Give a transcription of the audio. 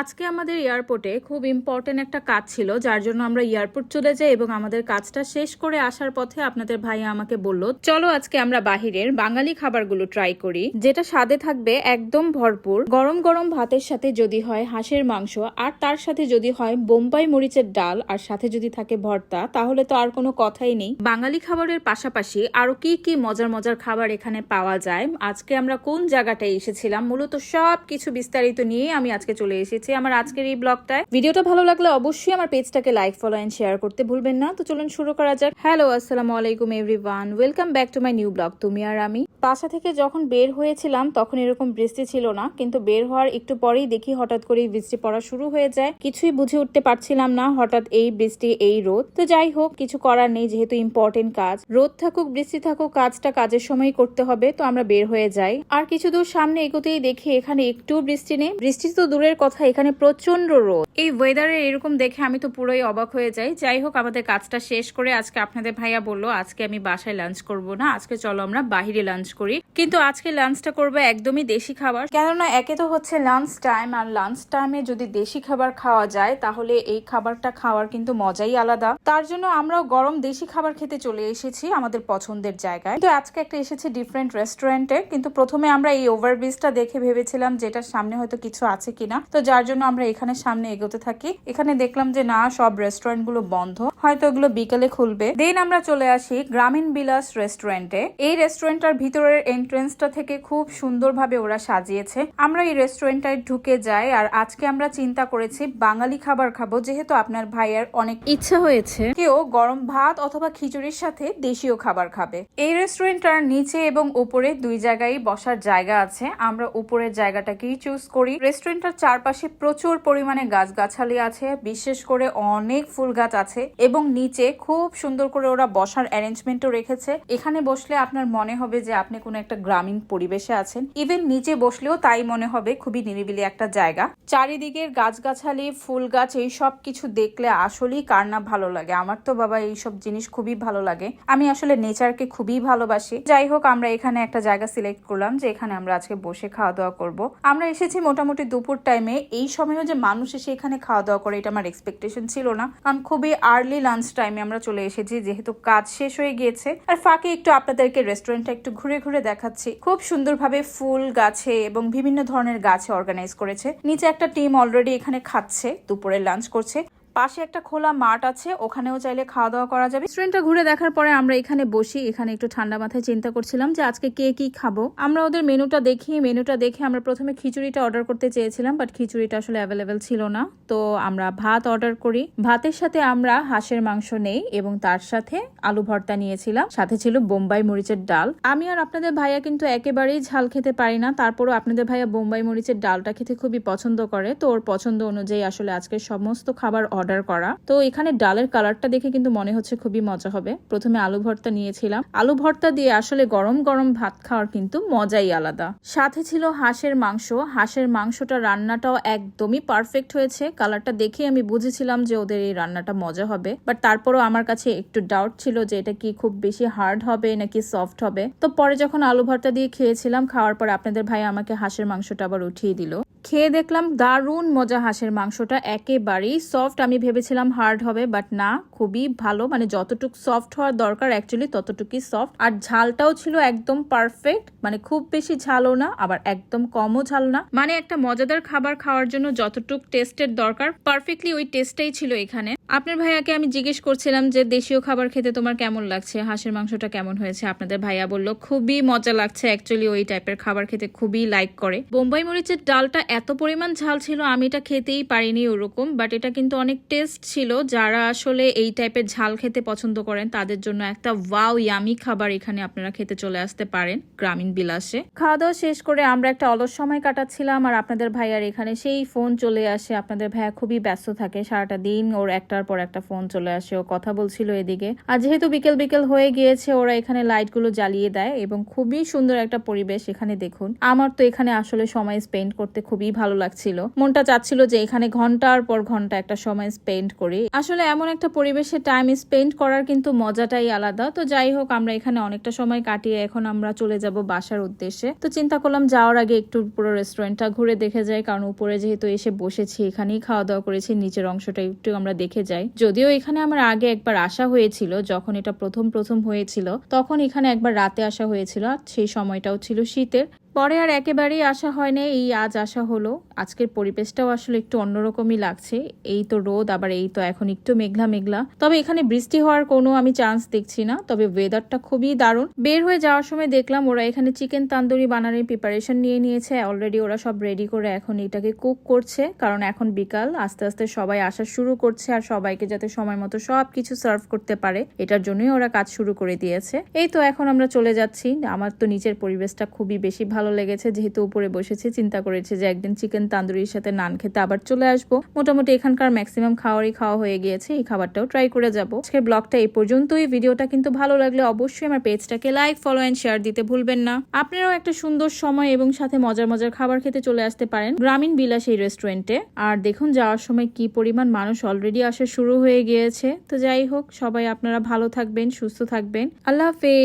আজকে আমাদের এয়ারপোর্টে খুব ইম্পর্টেন্ট একটা কাজ ছিল, যার জন্য আমরা এয়ারপোর্ট চলে যাই এবং আমাদের কাজটা শেষ করে আসার পথে আপনাদের ভাইয়া আমাকে বলল, চলো আজকে আমরা বাহিরের বাঙালি খাবারগুলো ট্রাই করি, যেটা স্বাদে থাকবে একদম ভরপুর, গরম গরম ভাতের সাথে যদি হয় হাঁসের মাংস, আর তার সাথে যদি হয় বোম্বাই মরিচের ডাল, আর সাথে যদি থাকে ভর্তা, তাহলে তো আর কোনো কথাই নেই। বাঙালি খাবারের পাশাপাশি আরও কি কি মজার মজার খাবার এখানে পাওয়া যায়? আজকে আমরা কোন জায়গাটায় এসেছিলাম? মূলত সব কিছু বিস্তারিত নিয়ে আমি আজকে চলে এসেছি। আমার আজকের এই ব্লগটায়। ভিডিওটা ভালো লাগলে অবশ্যই আমার পেজটাকে লাইক ফলো এন্ড শেয়ার করতে ভুলবেন না। তো চলুন শুরু করা যাক। হ্যালো আসসালামু আলাইকুম everyone welcome back to my new blog তুমি আর আমি। বাসা থেকে যখন বের হয়েছিলাম, তখন এরকম বৃষ্টি ছিল না, কিন্তু বের হওয়ার একটু পরেই দেখি হঠাৎ করেই বৃষ্টি পড়া শুরু হয়ে যায়। কিছুই বুঝে উঠতে পারছিলাম না, হঠাৎ এই বৃষ্টি, এই রোদ। তো যাই হোক, কিছু করার নেই, যেহেতু ইম্পর্টেন্ট কাজ। রোদ থাকুক, বৃষ্টি থাকুক, কাজটা কাজের সময় করতে হবে, তো আমরা বের হয়ে যাই। আর কিছু দূর সামনে এগোতেই দেখি এখানে একটু বৃষ্টি নেই। বৃষ্টি তো দূরের কথা এখানে প্রচণ্ড রোদ। এই ওয়েদারে এরকম দেখে আমি তো পুরোই অবাক হয়ে যাই। যাই হোক, আমাদের কাজটা শেষ করে আজকে আপনাদের ভাইয়া বলল, আজকে আমি বাসায় লাঞ্চ করব না, আজকে চলো আমরা বাহিরে লাঞ্চ করি। কিন্তু আজকে লাঞ্চটা করব একদমই দেশি খাবার। কেননা একে তো হচ্ছে লাঞ্চ টাইম আর লাঞ্চ টাইমে যদি দেশি খাবার খাওয়া যায়, তাহলে এই খাবারটা খাওয়ার কিন্তু মজাই আলাদা। তার জন্য আমরাও গরম দেশি খাবার খেতে চলে এসেছি আমাদের পছন্দের জায়গায়। তো আজকে একটা এসেছি ডিফারেন্ট রেস্টুরেন্টে কিন্তু প্রথমে আমরা এই ওভারব্রিজটা দেখে ভেবেছিলাম যেটার সামনে হয়তো কিছু আছে কিনা। তো যার জন্য আমরা এখানে সামনে এগোতে থাকি। এখানে দেখলাম যে না, সব রেস্টুরেন্টগুলো বন্ধ। হয়তো এগুলো বিকেলে খুলবে। দেন আমরা চলে আসি গ্রামীণ বিলাস রেস্টুরেন্টে এই রেস্টুরেন্টটার ভিতরের এন্ট্রেন্সটা থেকে খুব সুন্দরভাবে ওরা সাজিয়েছে। আমরা এই রেস্টুরেন্টটায় ঢুকে যাই আর আজকে আমরা চিন্তা করেছি বাঙালি খাবার খাব, যেহেতু আপনার ভাইয়ের অনেক ইচ্ছা হয়েছে। কেউ গরম ভাত অথবা খিচুড়ির সাথে দেশীয় খাবার খাবে। এই রেস্টুরেন্টটার নিচে এবং উপরে দুই জায়গায় বসার জায়গা আছে। আমরা উপরের জায়গাটাকেই চুজ করি। রেস্টুরেন্টটার চারপাশে প্রচুর পরিমাণে গাছগাছালি আছে, বিশেষ করে অনেক ফুল গাছ আছে এবং নিচে খুব সুন্দর করে ওরা বসার অ্যারেঞ্জমেন্টও রেখেছে। এখানে বসলে আপনার মনে হবে যে আপনি কোনো একটা গ্রামীণ পরিবেশে আছেন। ইভেন নিচে বসলেও তাই মনে হবে, খুবই নিরিবিলি একটা জায়গা। চারিদিকের গাছগাছালি ফুল গাছ এই সব কিছু দেখলে আসলেই কার না ভালো লাগে। আমার তো বাবা এইসব জিনিস খুবই ভালো লাগে। আমি আসলে নেচারকে খুবই ভালোবাসি। যাই হোক, আমরা এখানে একটা জায়গা সিলেক্ট করলাম যে এখানে আমরা আজকে বসে খাওয়া দাওয়া করব। আমরা এসেছি মোটামুটি দুপুর টাইমে এই সময়ও যে মানুষ এসে এখানে খাওয়া দাওয়া করে, এটা আমার এক্সপেকটেশন ছিল না। কারণ খুবই আর্লি লাঞ্চ টাইমে আমরা চলে এসেছি, যেহেতু কাজ শেষ হয়ে গিয়েছে। আর ফাঁকে একটু আপনাদেরকে রেস্টুরেন্টটা একটু ঘুরে ঘুরে দেখাচ্ছি। খুব সুন্দরভাবে ফুল গাছে এবং বিভিন্ন ধরনের গাছে অর্গানাইজ করেছে। নিচে একটা টিম অলরেডি এখানে খাচ্ছে, দুপুরে লাঞ্চ করছে। পাশে একটা খোলা মাঠ আছে, ওখানেও চাইলে খাওয়া দাওয়া করা যাবে। রেস্টুরেন্টটা ঘুরে দেখার পরে আমরা এখানে বসি, এখানে একটু ঠান্ডা মাথায় চিন্তা করছিলাম যে আজকে কে কি খাব। আমরা ওদের মেনুটা দেখি, মেনুটা দেখে আমরা প্রথমে খিচুড়িটা অর্ডার করতে চেয়েছিলাম বাট খিচুড়িটা আসলে অ্যাভেলেবেল ছিল না। তো আমরা ভাত অর্ডার করি। ভাতের সাথে আমরা হাঁসের মাংস নেই এবং তার সাথে আলু ভর্তা নিয়েছিলাম। সাথে ছিল বোম্বাই মরিচের ডাল। আমি আর আপনাদের ভাইয়া কিন্তু একেবারেই ঝাল খেতে পারি না, তারপরও আপনাদের ভাইয়া বোম্বাই মরিচের ডালটা খেতে খুবই পছন্দ করে। তো ওর পছন্দ অনুযায়ী আসলে আজকে সমস্ত খাবার অর্ডার করা। তো এখানে ডালের কালারটা দেখে কিন্তু মনে হচ্ছে খুবই মজা হবে। প্রথমে আলু ভর্তা নিয়েছিলাম। আলু ভর্তা দিয়ে আসলে গরম গরম ভাত খাওয়ার কিন্তু মজাই আলাদা। সাথে ছিল হাঁসের মাংস। হাঁসের মাংসটা রান্নাটাও একদমই পারফেক্ট হয়েছে। কালারটা দেখে আমি বুঝেছিলাম যে ওদের এই রান্নাটা মজা হবে। বাট তারপরও আমার কাছে একটু ডাউট ছিল যে এটা কি খুব বেশি হার্ড হবে নাকি সফট হবে। তো পরে যখন আলু ভর্তা দিয়ে খেয়েছিলাম, খাওয়ার পর আপনাদের ভাই আমাকে হাঁসের মাংসটা আবার উঠিয়ে দিল। খেয়ে দেখলাম দারুণ মজা হাঁসের মাংসটা, একেবারেই সফট আমি ভেবেছিলাম হার্ড হবে বাট না, খুবই ভালো। মানে যতটুক সফট হওয়ার দরকার অ্যাকচুয়ালি ততটুকুই সফট আর ঝালটাও ছিল একদম পারফেক্ট মানে খুব বেশি ঝালও না, আবার একদম কমও ঝাল না। মানে একটা মজাদার খাবার খাওয়ার জন্য যতটুক টেস্টের দরকার পারফেক্টলি ওই টেস্টটাই ছিল এখানে। আপনার ভাইয়াকে আমি জিজ্ঞেস করছিলাম যে, দেশীয় খাবার খেতে তোমার কেমন লাগছে? হাঁসের মাংসটা কেমন হয়েছে? আপনাদের ভাইয়া বলল, খুবই মজা লাগছে অ্যাকচুয়ালি ওই টাইপের খাবার খেতে খুবই লাইক করে। বোম্বাই মরিচের ডালটা এত পরিমাণ ঝাল ছিল, আমি এটা খেতেই পারিনি ওরকম বাট এটা কিন্তু অনেক টেস্ট ছিল। যারা আসলে এই টাইপের ঝাল খেতে পছন্দ করেন, তাদের জন্য একটা ওয়াও ইয়ামি খাবার এখানে আপনারা খেতে চলে আসতে পারেন গ্রামীণ বিলাসে। খাওয়া দাওয়া শেষ করে আমরা একটা অলস সময় কাটাচ্ছিলাম, আর আপনাদের ভাইয়ার এখানে সেই ফোন চলে আসে। আপনাদের ভাইয়া খুবই ব্যস্ত থাকে, সারাটা দিন ওর একটার পর একটা ফোন চলে আসে, ও কথা বলছিল এদিকে। আর যেহেতু বিকেল বিকেল হয়ে গিয়েছে, ওরা এখানে লাইটগুলো জ্বালিয়ে দেয়, এবং খুবই সুন্দর একটা পরিবেশ এখানে দেখুন। আমার তো এখানে আসলে সময় স্পেন্ড করতে খুবই ভালো লাগছিল। মনটা চাচ্ছিল যে এখানে ঘণ্টার পর ঘণ্টা একটা সময় স্পেন্ড করি। আসলে এমন একটা পরিবেশে টাইম স্পেন্ড করার কিন্তু মজাটাই আলাদা। তো যাই হোক, আমরা এখানে অনেকটা সময় কাটিয়ে এখন আমরা চলে যাব বাসার উদ্দেশ্যে। তো চিন্তা করলাম যাওয়ার আগে একটু পুরো রেস্টুরেন্টটা ঘুরে দেখে যাই, কারণ উপরে যেহেতু এসে বসেছি, এখানেই খাওয়া দাওয়া করেছি, নিচের অংশটা একটু আমরা দেখে যাই। যদিও এখানে আমার আগে একবার আসা হয়েছিল, যখন এটা প্রথম প্রথম হয়েছিল, তখন এখানে একবার রাতে আসা হয়েছিল সেই সময়টাও ছিল শীতের। পরে আর একেবারেই আসা হয় না এই আজ আসা হলো। আজকের পরিবেশটাও আসলে একটু অন্যরকমই লাগছে। এই তো রোদ, আবার এই তো এখন একটু মেঘলা মেঘলা। তবে এখানে বৃষ্টি হওয়ার কোনো আমি চান্স দেখছি না, তবে ওয়েদারটা খুবই দারুণ। বের হয়ে যাওয়ার সময় দেখলাম ওরা এখানে চিকেন তান্দুরি বানানোর প্রিপারেশন নিয়ে নিয়েছে। অলরেডি ওরা সব রেডি করে এখন এটাকে কুক করছে। কারণ এখন বিকাল, আস্তে আস্তে সবাই আসা শুরু করছে আর সবাইকে যাতে সময় মতো সব কিছু সার্ভ করতে পারে, এটার জন্যই ওরা কাজ শুরু করে দিয়েছে। এই তো এখন আমরা চলে যাচ্ছি। আমার তো নিচের পরিবেশটা খুবই বেশি ভালো লেগেছে, যেহেতু উপরে বসেছি, চিন্তা করেছে যে একদিন চিকেন তান্দুরির সাথে নান খেতে আবার চলে আসব। মোটামুটি এখানকার ম্যাক্সিমাম খাওয়ারই খাওয়া হয়ে গিয়েছে, এই খাবারটাও ট্রাই করে যাব। আজকের ব্লগটা এই পর্যন্তই। ভিডিওটা কিন্তু ভালো লাগলে অবশ্যই আমার পেজটাকে লাইক ফলো অ্যান্ড শেয়ার দিতে ভুলবেন না। আপনারাও একটা সুন্দর সময় এবং সাথে মজার মজার খাবার খেতে চলে আসতে পারেন গ্রামীণ বিলাস এই রেস্টুরেন্টে আর দেখুন যাওয়ার সময় কি পরিমাণ মানুষ অলরেডি আসা শুরু হয়ে গিয়েছে। তো যাই হোক, সবাই আপনারা ভালো থাকবেন, সুস্থ থাকবেন। আল্লাহ হাফেজ।